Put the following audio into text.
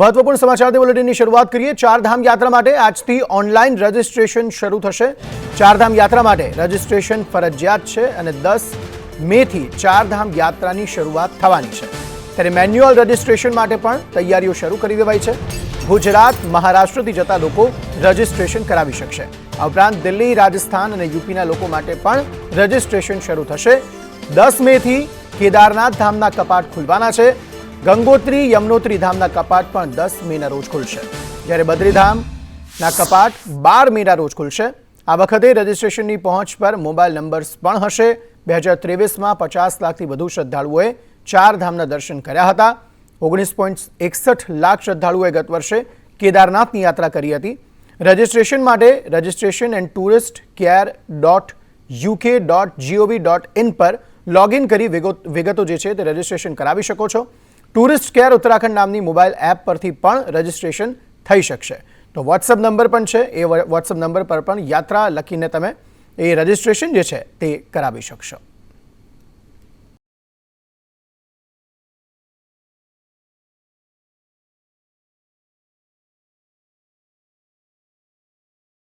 મહત્વપૂર્ણ સમાચાર બુલેટિનની શરૂઆત કરીએ. ચારધામ યાત્રા માટે આજથી ઓનલાઈન રજીસ્ટ્રેશન શરૂ થશે. ચારધામ યાત્રા માટે રજીસ્ટ્રેશન ફરજિયાત છે અને દસ મેથી ચારધામ યાત્રાની શરૂઆત થવાની છે. ત્યારે મેન્યુઅલ રજીસ્ટ્રેશન માટે પણ તૈયારીઓ શરૂ કરી દેવાઈ છે. ગુજરાત, મહારાષ્ટ્રથી જતા લોકો રજીસ્ટ્રેશન કરાવી શકશે. આ ઉપરાંત દિલ્હી, રાજસ્થાન અને યુપીના લોકો માટે પણ રજીસ્ટ્રેશન શરૂ થશે. દસ મેથી કેદારનાથ ધામના કપાટ ખુલવાના છે. ગંગોત્રી યમનોત્રી ધામના કપાટ પણ દસ મેના રોજ ખુલશે. જ્યારે બદ્રીધામના કપાટ બાર મેના રોજ ખુલશે. આ વખતે રજિસ્ટ્રેશનની પહોંચ પર મોબાઈલ નંબર્સ પણ હશે. બે હજાર ત્રેવીસમાં પચાસ લાખથી વધુ શ્રદ્ધાળુઓએ ચાર ધામના દર્શન કર્યા હતા. ઓગણીસ પોઈન્ટ એકસઠ લાખ શ્રદ્ધાળુઓએ ગત વર્ષે કેદારનાથની યાત્રા કરી હતી. રજિસ્ટ્રેશન માટે registration and tourist care dot UK dot GOV dot in પર લોગિન કરી વિગો- વિગતો જે છે તે રજિસ્ટ્રેશન કરાવી શકો છો. ટુરિસ્ટ કેર ઉત્તરાખંડ નામની મોબાઈલ એપ પરથી પણ રજીસ્ટ્રેશન થઈ શકશે. તો વોટ્સઅપ નંબર પણ છે. એ વોટ્સઅપ નંબર પર પણ યાત્રા લખીને તમે એ રજિસ્ટ્રેશન જે છે તે કરાવી શકશો.